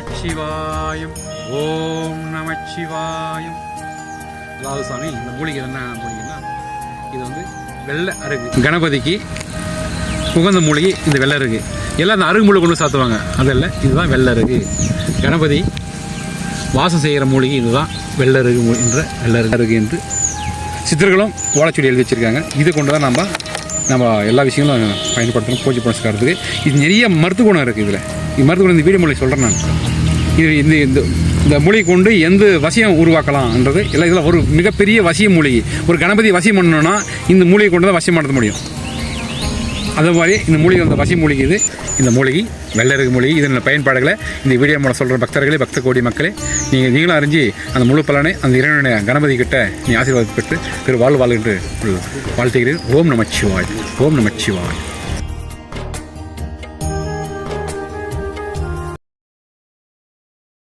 நமச்சிவாயம். ஓம் நமச்சிவாயம். அதாவது சாமி இந்த மூலிகை என்ன மூலிகைன்னா இது வந்து வெள்ளை அருகு. கணபதிக்கு உகந்த மூலிகை இந்த வெள்ளை அருகு. எல்லாம் அந்த அருகு மூலிகை கொண்டு சாத்துவாங்க. அதல்ல இதுதான் வெள்ளை அருகு. கணபதி வாசம் செய்கிற மூலிகை இதுதான் வெள்ளருகு என்ற வெள்ளருகு அருகு. என்று சித்தர்களும் ஓலைச்சுடி எழுதி வச்சுருக்காங்க. இதை கொண்டு தான் நம்ம நம்ம எல்லா விஷயங்களும் பயன்படுத்தணும். பூஜை புனஸ்காரத்துக்கு. இது நிறைய மருத்துவ குணம் இருக்குது இதில். இது மருத்துவ குணம் இந்த வீடியோ மூலிகை சொல்கிறேன் நான். இது இந்த இந்த இந்த மூலிகை கொண்டு எந்த வசியம் உருவாக்கலாம்ன்றது இல்லை இதில் ஒரு மிகப்பெரிய வசிய மூலிகை ஒரு கணபதி வசியம் பண்ணணும்னா இந்த மூலிகை கொண்டு தான் வசியம் நடத்த முடியும். அதே மாதிரி இந்த மூலிகை அந்த வசி மூலிகை இது இந்த மூலிகை வெள்ளருக்கு மூலிகை இதன் பயன்பாடுகளை இந்த வீடியோ மூலம் சொல்கிற பக்தர்களே பக்த கோடி மக்களே நீங்கள் நீங்களும் அறிஞ்சு அந்த முழு பலனை அந்த இறைவனுடைய கணபதி கிட்ட நீ ஆசீர்வாதம் பெற்று பெரு வாழ் வாழ் என்று வாழ்த்துகிறேன். ஓம் நமச்சிவாய் ஓம் நமச்சிவாய்.